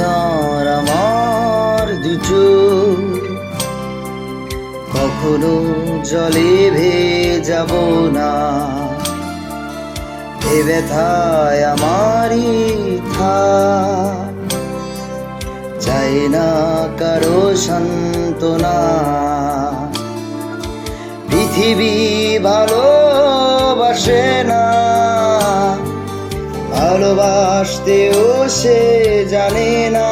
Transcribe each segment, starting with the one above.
আর আমার দুটো। কখনো জলে যাব না। এ ব্যথায় আমারই থা। চাই না কারও সান্ত্বনা। পৃথিবী ভালোবাসে না। ভালোবাসতেও সে জানে না।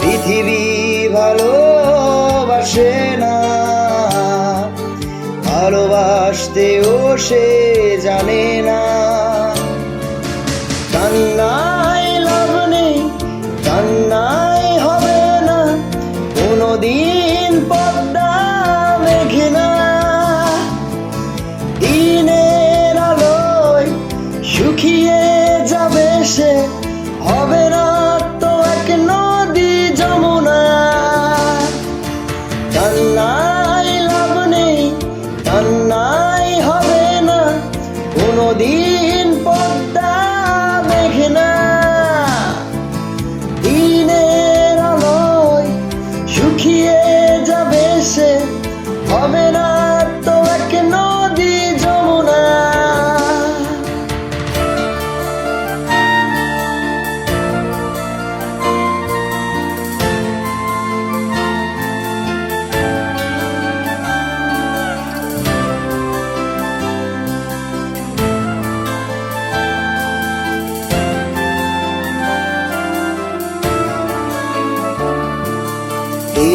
পৃথিবী ভালোবাসে না। ভালোবাসতেও সে জানে না।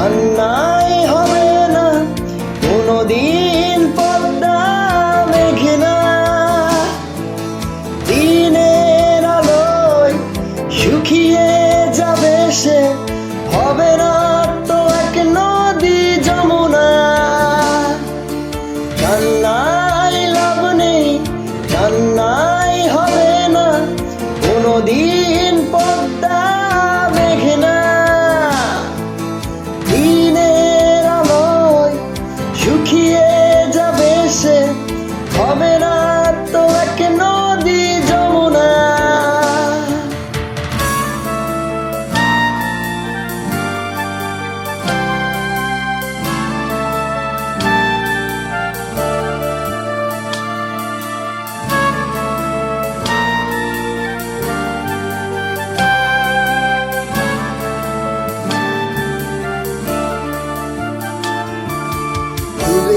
কান্নাই হবে না, কোনোদিন পদ্মা মেঘে না দিনের আলোয় শুকিয়ে যাবে সে, হবে না তো এক নদী যমুনা। কান্নাই লাভ নেই, কান্নাই হবে না, কোনোদিন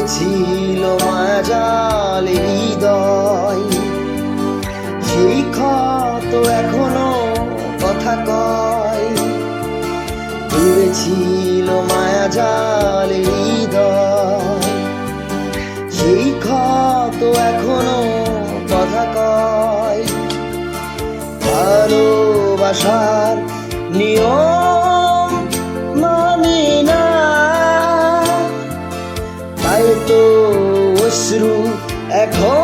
ডুবেছিল মায়াজাল হৃদয়। সেই ক্ষত এখনও কথা কয়। ডুবেছিল মায়াজাল হৃদয়। সেই ক্ষত এখনও কথা কয়। ভালোবাসার নিয়ম এখন